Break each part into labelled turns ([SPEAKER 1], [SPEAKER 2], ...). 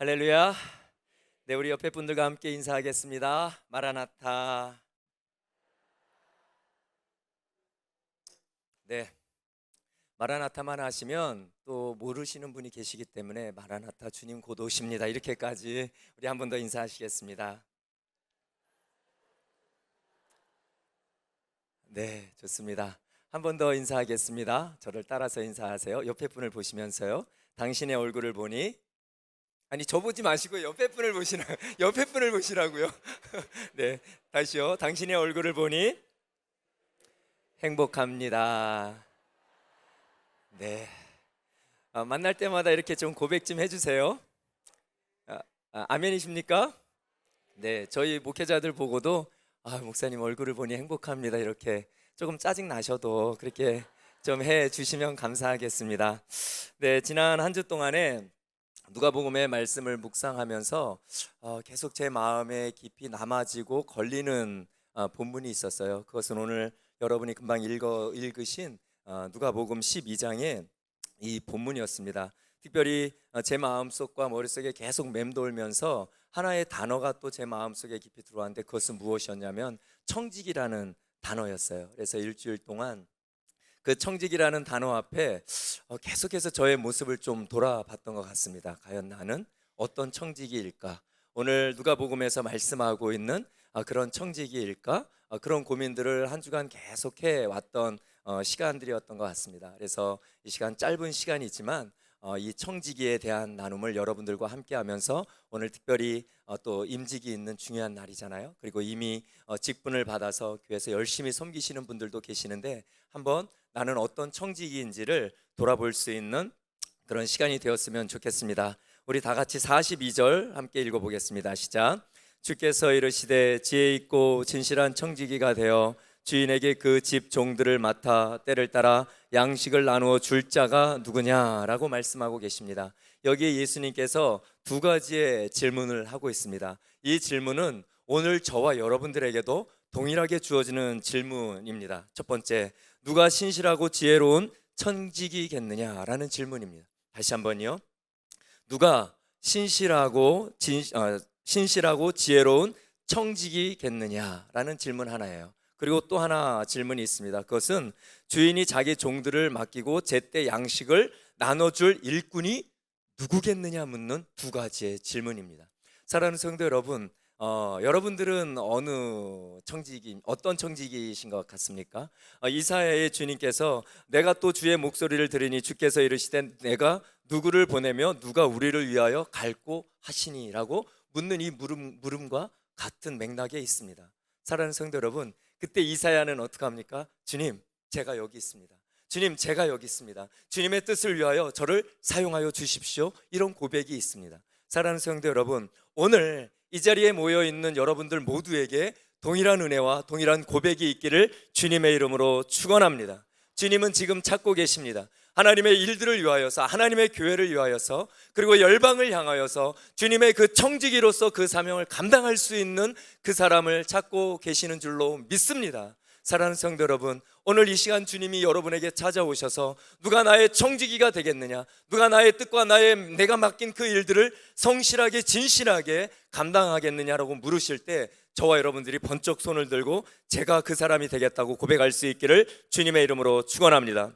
[SPEAKER 1] 할렐루야. 네, 우리 옆에 분들과 함께 인사하겠습니다. 마라나타. 네. 마라나타만 하시면 또 모르시는 분이 계시기 때문에 마라나타 주님 곧 오십니다. 이렇게까지 우리 한 번 더 인사하시겠습니다. 네, 좋습니다. 한 번 더 인사하겠습니다. 저를 따라서 인사하세요. 옆에 분을 보시면서요. 당신의 얼굴을 보니 아니 저 보지 마시고 옆에 분을 보시라 옆에 분을 보시라고요. 네, 다시요. 당신의 얼굴을 보니 행복합니다. 네, 아, 만날 때마다 이렇게 좀 고백 좀 해주세요. 아, 아, 아 멘이십니까? 네, 저희 목회자들 보고도 아 목사님 얼굴을 보니 행복합니다. 이렇게 조금 짜증 나셔도 그렇게 좀 해 주시면 감사하겠습니다. 네, 지난 한 주 동안에 누가복음의 말씀을 묵상하면서 어, 계속 제 마음에 깊이 남아지고 걸리는 어, 본문이 있었어요. 그것은 오늘 여러분이 금방 읽어 읽으신 어, 누가복음 12장의 이 본문이었습니다. 특별히 어, 제 마음속과 머릿속에 계속 맴돌면서 하나의 단어가 또 제 마음속에 깊이 들어왔는데 그것은 무엇이었냐면 청직이라는 단어였어요. 그래서 일주일 동안 그 청직이라는 단어 앞에 어, 계속해서 저의 모습을 좀 돌아봤던 것 같습니다. 과연 나는 어떤 청지기일까? 오늘 누가복음에서 말씀하고 있는 아, 그런 청지기일까? 아, 그런 고민들을 한 주간 계속해 왔던 어, 시간들이었던 것 같습니다. 그래서 이 시간 짧은 시간이지만 어, 이 청지기에 대한 나눔을 여러분들과 함께 하면서 오늘 특별히 어, 또 임직이 있는 중요한 날이잖아요. 그리고 이미 어, 직분을 받아서 교회에서 열심히 섬기시는 분들도 계시는데 한번 나는 어떤 청지기인지를 돌아볼 수 있는 그런 시간이 되었으면 좋겠습니다. 우리 다 같이 42절 함께 읽어보겠습니다. 시작. 주께서 이르시되 지혜 있고 진실한 청지기가 되어 주인에게 그 집 종들을 맡아 때를 따라 양식을 나누어 줄 자가 누구냐라고 말씀하고 계십니다. 여기에 예수님께서 두 가지의 질문을 하고 있습니다. 이 질문은 오늘 저와 여러분들에게도 동일하게 주어지는 질문입니다. 첫 번째, 누가 신실하고 지혜로운 천직이겠느냐라는 질문입니다. 다시 한번요. 누가 신실하고 진, 어, 신실하고 지혜로운 청직이겠느냐라는 질문 하나예요. 그리고 또 하나 질문이 있습니다. 그것은 주인이 자기 종들을 맡기고 제때 양식을 나눠줄 일꾼이 누구겠느냐 묻는 두 가지의 질문입니다. 사랑하는 성도 여러분, 어, 여러분들은 어느 청직이 어떤 청직이신 것 같습니까? 어, 이사야의 주님께서 내가 또 주의 목소리를 들으니 주께서 이르시되 내가 누구를 보내며 누가 우리를 위하여 갈고 하시니라고 묻는 이 물음 물음과 같은 맥락에 있습니다. 사랑하는 성도 여러분, 그때 이사야는 어떻게 합니까? 주님, 제가 여기 있습니다. 주님, 제가 여기 있습니다. 주님의 뜻을 위하여 저를 사용하여 주십시오. 이런 고백이 있습니다. 사랑하는 성도 여러분, 오늘 이 자리에 모여 있는 여러분들 모두에게 동일한 은혜와 동일한 고백이 있기를 주님의 이름으로 축원합니다. 주님은 지금 찾고 계십니다. 하나님의 일들을 위하여서 하나님의 교회를 위하여서 그리고 열방을 향하여서 주님의 그 청지기로서 그 사명을 감당할 수 있는 그 사람을 찾고 계시는 줄로 믿습니다. 사랑하는 성도 여러분, 오늘 이 시간 주님이 여러분에게 찾아오셔서 누가 나의 청지기가 되겠느냐, 누가 나의 뜻과 나의 내가 맡긴 그 일들을 성실하게 진실하게 감당하겠느냐라고 물으실 때 저와 여러분들이 번쩍 손을 들고 제가 그 사람이 되겠다고 고백할 수 있기를 주님의 이름으로 축원합니다.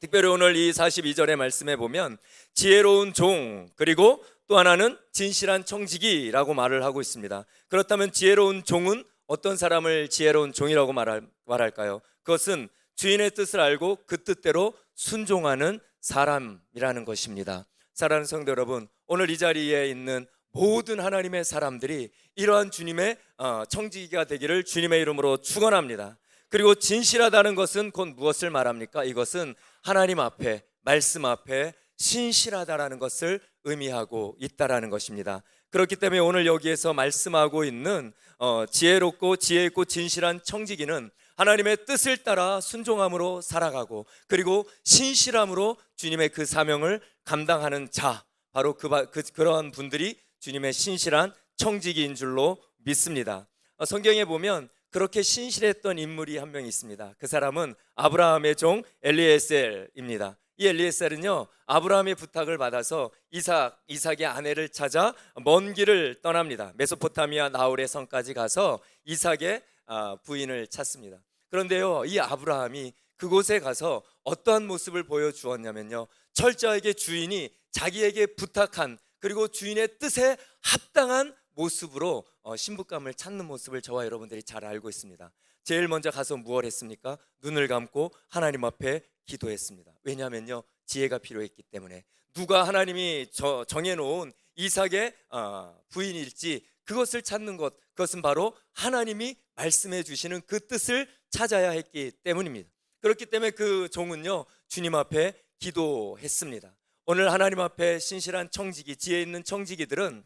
[SPEAKER 1] 특별히 오늘 이 42절의 말씀에 보면 지혜로운 종 그리고 또 하나는 진실한 청지기라고 말을 하고 있습니다. 그렇다면 지혜로운 종은 어떤 사람을 지혜로운 종이라고 말할, 말할까요? 그것은 주인의 뜻을 알고 그 뜻대로 순종하는 사람이라는 것입니다. 사랑하는 성도 여러분, 오늘 이 자리에 있는 모든 하나님의 사람들이 이러한 주님의 어, 청지기가 되기를 주님의 이름으로 축원합니다. 그리고 진실하다는 것은 곧 무엇을 말합니까? 이것은 하나님 앞에 말씀 앞에 신실하다라는 것을 의미하고 있다라는 것입니다. 그렇기 때문에 오늘 여기에서 말씀하고 있는 어, 지혜롭고 지혜 있고 진실한 청지기는 하나님의 뜻을 따라 순종함으로 살아가고 그리고 신실함으로 주님의 그 사명을 감당하는 자 바로 그, 그 그러한 분들이 주님의 신실한 청지기인 줄로 믿습니다. 어, 성경에 보면 그렇게 신실했던 인물이 한 명 있습니다. 그 사람은 아브라함의 종 엘리에셀입니다. 이 엘리에셀은요 아브라함의 부탁을 받아서 이삭 이삭의 아내를 찾아 먼 길을 떠납니다. 메소포타미아 나홀의 성까지 가서 이삭의 아, 부인을 찾습니다. 그런데요 이 아브라함이 그곳에 가서 어떠한 모습을 보여주었냐면요 철저하게 주인이 자기에게 부탁한 그리고 주인의 뜻에 합당한 모습으로 어, 신부감을 찾는 모습을 저와 여러분들이 잘 알고 있습니다. 제일 먼저 가서 무엇 했습니까? 눈을 감고 하나님 앞에 기도했습니다. 왜냐하면요 지혜가 필요했기 때문에 누가 하나님이 저- 정해놓은 이삭의 어, 부인일지 그것을 찾는 것 그것은 바로 하나님이 말씀해 주시는 그 뜻을 찾아야 했기 때문입니다. 그렇기 때문에 그 종은요 주님 앞에 기도했습니다. 오늘 하나님 앞에 신실한 청지기 지혜 있는 청지기들은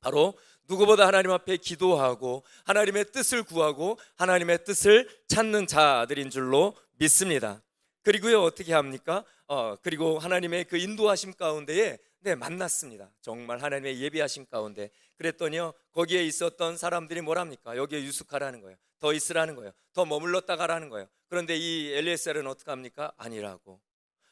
[SPEAKER 1] 바로 누구보다 하나님 앞에 기도하고 하나님의 뜻을 구하고 하나님의 뜻을 찾는 자들인 줄로 믿습니다. 그리고요 어떻게 합니까? 어 그리고 하나님의 그 인도하심 가운데에 네 만났습니다. 정말 하나님의 예비하심 가운데 그랬더니요 거기에 있었던 사람들이 뭐랍니까? 여기에 유숙하라는 거예요. 더 있으라는 거예요. 더 머물렀다 가라는 거예요. 그런데 이 엘리에셀은 어떻게 합니까? 아니라고.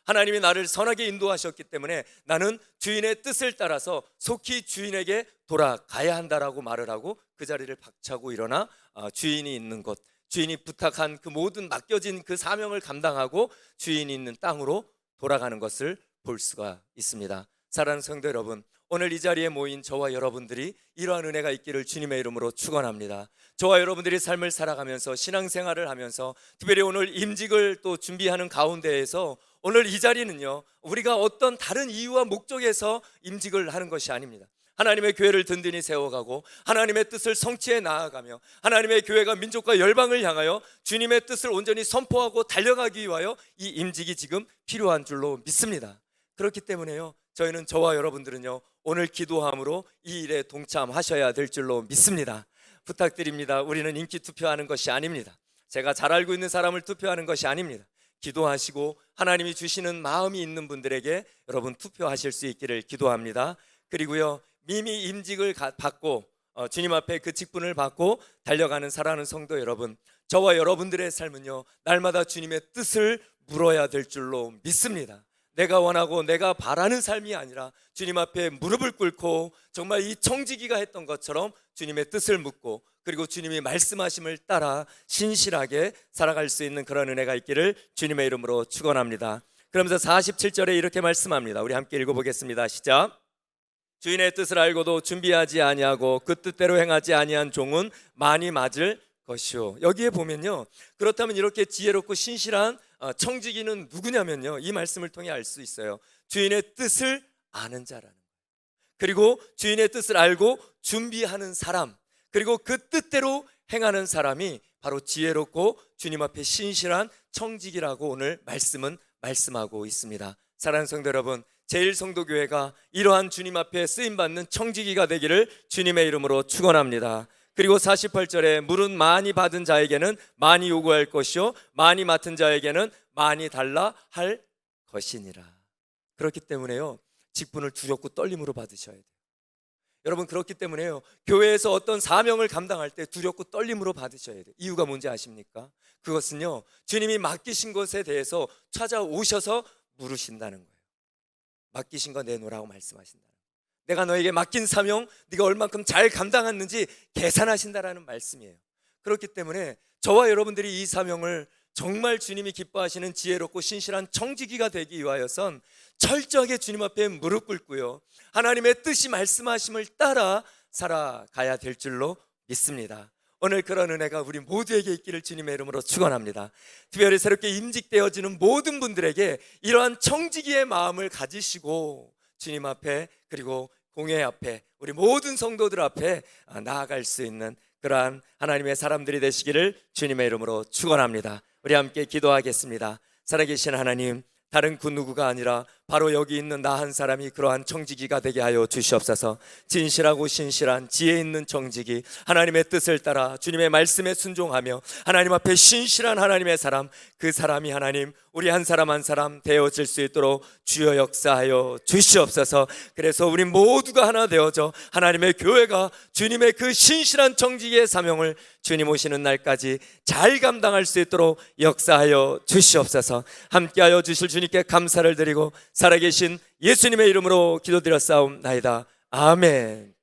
[SPEAKER 1] 하나님이 나를 선하게 인도하셨기 때문에 나는 주인의 뜻을 따라서 속히 주인에게 돌아가야 한다라고 말을 하고 그 자리를 박차고 일어나 아, 주인이 있는 곳, 주인이 부탁한 그 모든 맡겨진 그 사명을 감당하고 주인이 있는 땅으로 돌아가는 것을 볼 수가 있습니다. 사랑하는 성도 여러분, 오늘 이 자리에 모인 저와 여러분들이 이러한 은혜가 있기를 주님의 이름으로 축원합니다. 저와 여러분들이 삶을 살아가면서 신앙생활을 하면서 특별히 오늘 임직을 또 준비하는 가운데에서 오늘 이 자리는요 우리가 어떤 다른 이유와 목적에서 임직을 하는 것이 아닙니다. 하나님의 교회를 든든히 세워가고 하나님의 뜻을 성취해 나아가며 하나님의 교회가 민족과 열방을 향하여 주님의 뜻을 온전히 선포하고 달려가기 위하여 이 임직이 지금 필요한 줄로 믿습니다. 그렇기 때문에요 저희는 저와 여러분들은요 오늘 기도함으로 이 일에 동참하셔야 될 줄로 믿습니다. 부탁드립니다. 우리는 인기 투표하는 것이 아닙니다. 제가 잘 알고 있는 사람을 투표하는 것이 아닙니다. 기도하시고 하나님이 주시는 마음이 있는 분들에게 여러분 투표하실 수 있기를 기도합니다. 그리고요 미미 임직을 가- 받고 어, 주님 앞에 그 직분을 받고 달려가는 사랑하는 성도 여러분, 저와 여러분들의 삶은요 날마다 주님의 뜻을 물어야 될 줄로 믿습니다. 내가 원하고 내가 바라는 삶이 아니라 주님 앞에 무릎을 꿇고 정말 이 청지기가 했던 것처럼 주님의 뜻을 묻고 그리고 주님이 말씀하심을 따라 신실하게 살아갈 수 있는 그런 은혜가 있기를 주님의 이름으로 축원합니다. 그러면서 47절에 이렇게 말씀합니다. 우리 함께 읽어보겠습니다. 시작. 주인의 뜻을 알고도 준비하지 아니하고 그 뜻대로 행하지 아니한 종은 많이 맞을 것이요. 여기에 보면요. 그렇다면 이렇게 지혜롭고 신실한 어, 청지기는 누구냐면요. 이 말씀을 통해 알 수 있어요. 주인의 뜻을 아는 자라는 거예요. 그리고 주인의 뜻을 알고 준비하는 사람, 그리고 그 뜻대로 행하는 사람이 바로 지혜롭고 주님 앞에 신실한 청지기라고 오늘 말씀은 말씀하고 있습니다. 사랑하는 성도 여러분, 제일 성도교회가 이러한 주님 앞에 쓰임 받는 청지기가 되기를 주님의 이름으로 축원합니다. 그리고 48절에 물은 많이 받은 자에게는 많이 요구할 것이요 많이 맡은 자에게는 많이 달라 할 것이니라. 그렇기 때문에요. 직분을 두렵고 떨림으로 받으셔야 돼요. 여러분 그렇기 때문에요. 교회에서 어떤 사명을 감당할 때 두렵고 떨림으로 받으셔야 돼요. 이유가 뭔지 아십니까? 그것은요. 주님이 맡기신 것에 대해서 찾아오셔서 물으신다는 거예요. 맡기신 거 내놓으라고 말씀하신다. 내가 너에게 맡긴 사명, 네가 얼만큼 잘 감당했는지 계산하신다라는 말씀이에요. 그렇기 때문에 저와 여러분들이 이 사명을 정말 주님이 기뻐하시는 지혜롭고 신실한 청지기가 되기 위하여선 철저하게 주님 앞에 무릎 꿇고요. 하나님의 뜻이 말씀하심을 따라 살아가야 될 줄로 믿습니다. 오늘 그런 은혜가 우리 모두에게 있기를 주님의 이름으로 축원합니다. 특별히 새롭게 임직되어지는 모든 분들에게 이러한 청지기의 마음을 가지시고 주님 앞에 그리고 공회 앞에 우리 모든 성도들 앞에 나아갈 수 있는 그러한 하나님의 사람들이 되시기를 주님의 이름으로 축원합니다. 우리 함께 기도하겠습니다. 살아계신 하나님, 다른 그 누구가 아니라 바로 여기 있는 나 한 사람이 그러한 정직이가 되게 하여 주시옵소서. 진실하고 신실한 지혜 있는 정직이 하나님의 뜻을 따라 주님의 말씀에 순종하며 하나님 앞에 신실한 하나님의 사람 그 사람이 하나님 우리 한 사람 한 사람 되어질 수 있도록 주여 역사하여 주시옵소서. 그래서 우리 모두가 하나 되어져 하나님의 교회가 주님의 그 신실한 정직의 사명을 주님 오시는 날까지 잘 감당할 수 있도록 역사하여 주시옵소서. 함께하여 주실 주님께 감사를 드리고 살아계신 예수님의 이름으로 기도드렸사옵나이다. 아멘.